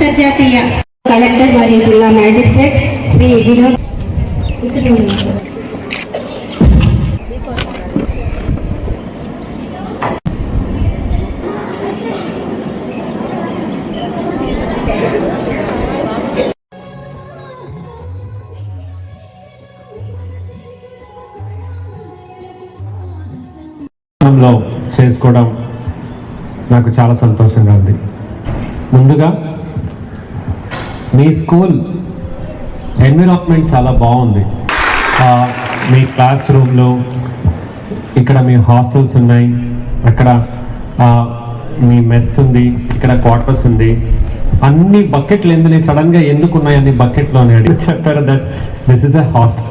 అంతర్జాతీయ కలెక్టర్ మరియు జిల్లా మ్యాజిస్ట్రేట్ శ్రీ వినోద్ చేసుకోవడం నాకు చాలా సంతోషంగా ఉంది. ముందుగా మీ స్కూల్ ఎన్విరాన్మెంట్ చాలా బాగుంది. మీ క్లాస్ రూమ్లో ఇక్కడ మీ హాస్టల్స్ ఉన్నాయి. అక్కడ మీ మెస్ ఉంది ఇక్కడ క్వార్టర్స్ ఉంది. అన్ని బకెట్లు ఎందుకు సడన్గా ఎందుకు ఉన్నాయి అన్ని బకెట్లో అని అడిగి చెప్పారు that this is a hostel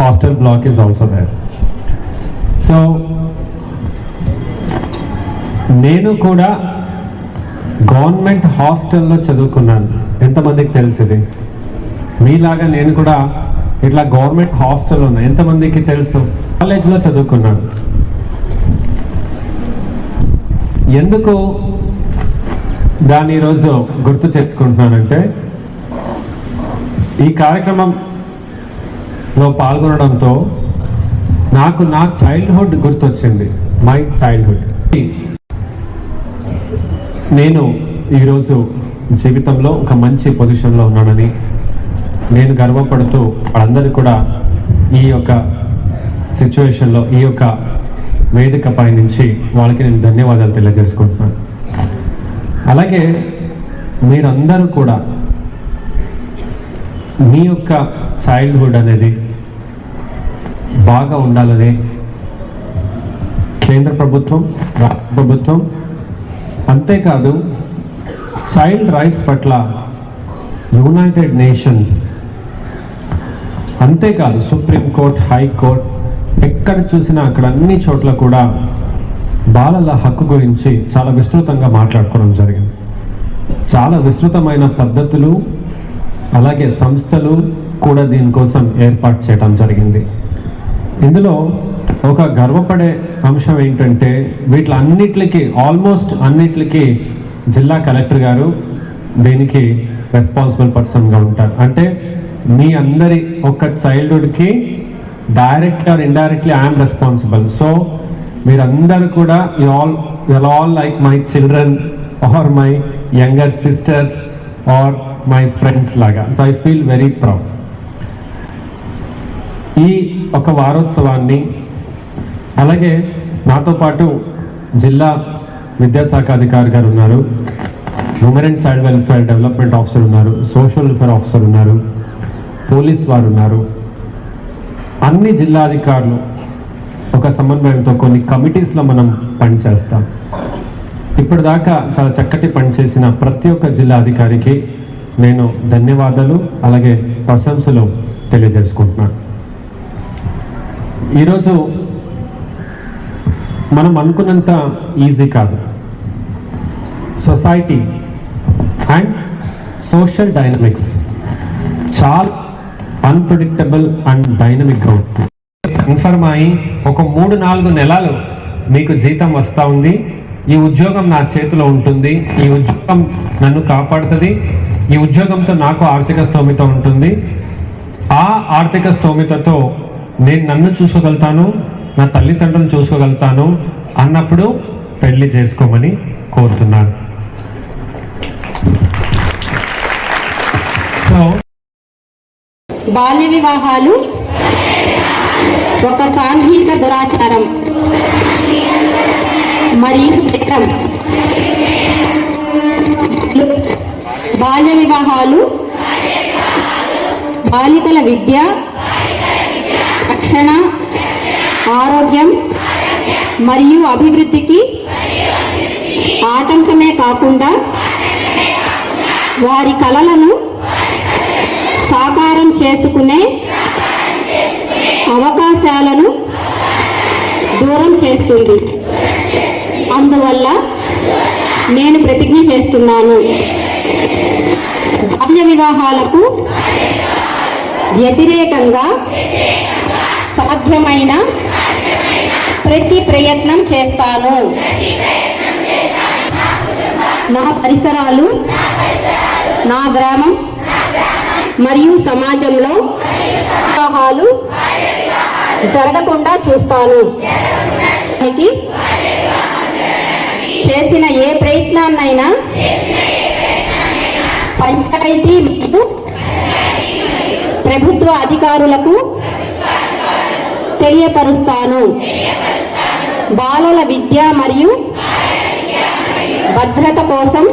hostel block is also there so నేను కూడా గవర్నమెంట్ హాస్టల్లో చదువుకున్నాను. ఎంతమందికి తెలిసింది? మీలాగా నేను కూడా ఇట్లా గవర్నమెంట్ హాస్టల్ ఉన్నా ఎంతమందికి తెలుసు? కాలేజ్లో చదువుకున్నాను. ఎందుకు దాన్ని ఈరోజు గుర్తు తెచ్చుకుంటున్నానంటే ఈ కార్యక్రమంలో పాల్గొనడంతో నాకు నా చైల్డ్హుడ్ గుర్తొచ్చింది. మై చైల్డ్హుడ్ నేను ఈరోజు జీవితంలో ఒక మంచి పొజిషన్లో ఉన్నానని నేను గర్వపడుతూ వాళ్ళందరూ కూడా ఈ యొక్క సిచ్యువేషన్లో ఈ యొక్క వేదిక పై నుంచి వాళ్ళకి నేను ధన్యవాదాలు తెలియజేసుకుంటున్నాను. అలాగే మీరందరూ కూడా మీ యొక్క చైల్డ్హుడ్ అనేది బాగా ఉండాలని కేంద్ర ప్రభుత్వం రాష్ట్ర ప్రభుత్వం అంతేకాదు చైల్డ్ రైట్స్ పట్ల యునైటెడ్ నేషన్స్ అంతేకాదు సుప్రీంకోర్టు హైకోర్టు ఎక్కడ చూసినా అక్కడ అన్ని చోట్ల కూడా బాలల హక్కు గురించి చాలా విస్తృతంగా మాట్లాడుకోవడం జరిగింది. చాలా విస్తృతమైన పద్ధతులు అలాగే సంస్థలు కూడా దీనికోసం ఏర్పాటు చేయడం జరిగింది. ఇందులో ఒక గర్వపడే అంశం ఏంటంటే వీటిలన్నిటికి ఆల్మోస్ట్ అన్నిటికి జిల్లా కలెక్టర్ గారు దీనికి రెస్పాన్సిబుల్ పర్సన్గా ఉంటారు? అంటే మీ అందరి ఒక చైల్డ్హుడ్కి directly or indirectly I'm responsible so మీరందరూ కూడా you all you'll all like my children or my younger sisters or my friends లాగా. So I feel very proud ఈ ఒక వారోత్సవాన్ని అలాగే నాతో పాటు జిల్లా విద్యాశాఖ అధికారి గారు ఉన్నారు. Women and child welfare development officer ఉన్నారు. సోషల్ వెల్ఫేర్ ఆఫీసర్ ఉన్నారు. పోలీస్ వారు ఉన్నారు. అన్ని జిల్లా అధికారులు ఒక సమన్వయంతో కొన్ని కమిటీస్లో మనం పనిచేస్తాం ఇప్పటిదాకా చాలా చక్కటి పనిచేసిన ప్రతి ఒక్క జిల్లా అధికారికి నేను ధన్యవాదాలు అలాగే ప్రశంసలు తెలియజేసుకుంటున్నాను. ఈరోజు మనం అనుకున్నంత ఈజీ కాదు. సొసైటీ అండ్ సోషల్ డైనమిక్స్ చాలా అన్ప్రిడిక్టబుల్ అండ్ డైనమిక్గా ఉంటుంది కన్ఫర్మ్ అయి ఒక మూడు నాలుగు నెలలు మీకు జీతం వస్తూ ఉంది. ఈ ఉద్యోగం నా చేతిలో ఉంటుంది. ఈ ఉద్యోగం నన్ను కాపాడుతుంది. ఈ ఉద్యోగంతో నాకు ఆర్థిక స్తోమిత ఉంటుంది. ఆ ఆర్థిక స్తోమితతో నేను నన్ను చూసుకోగలుగుతాను. నా తల్లిదండ్రులను చూసుకోగలుగుతాను అన్నప్పుడు పెళ్ళి చేసుకోమని కోరుతున్నాను. సో బాల్య వివాహాలు ఒక సాంఘిక దురాచారం మరియు నేరం బాల్య వివాహాలు బాలికల విద్య రక్షణ ఆరోగ్యం మరియు అభివృద్ధికి ఆటంకమే కాకుండా వారి కలలను సాకారం చేసుకునే అవకాశాలను దూరం చేస్తుంది. అందువల్ల నేను ప్రతిజ్ఞ చేస్తున్నాను. బాల్య వివాహాలకు వ్యతిరేకంగా సాధ్యమైన ప్రతి ప్రయత్నం చేస్తాను. నా పరిసరాలు నా గ్రామం మరియు సమాజంలో వివాహాలు జరగకుండా చూస్తాను. చేసిన ఏ ప్రయత్నాన్నైనా పంచాయతీ ప్రభుత్వ అధికారులకు తెలియపరుస్తాను. బాలల విద్య మరియు భద్రత కోసం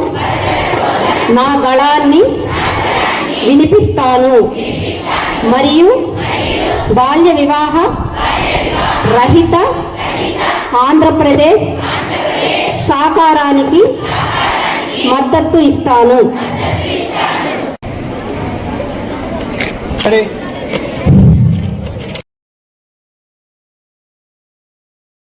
నా గళాన్ని వినిపిస్తాను. మరియు బాల్య వివాహ రహిత ఆంధ్రప్రదేశ్ సాకారానికి మద్దతు ఇస్తాను.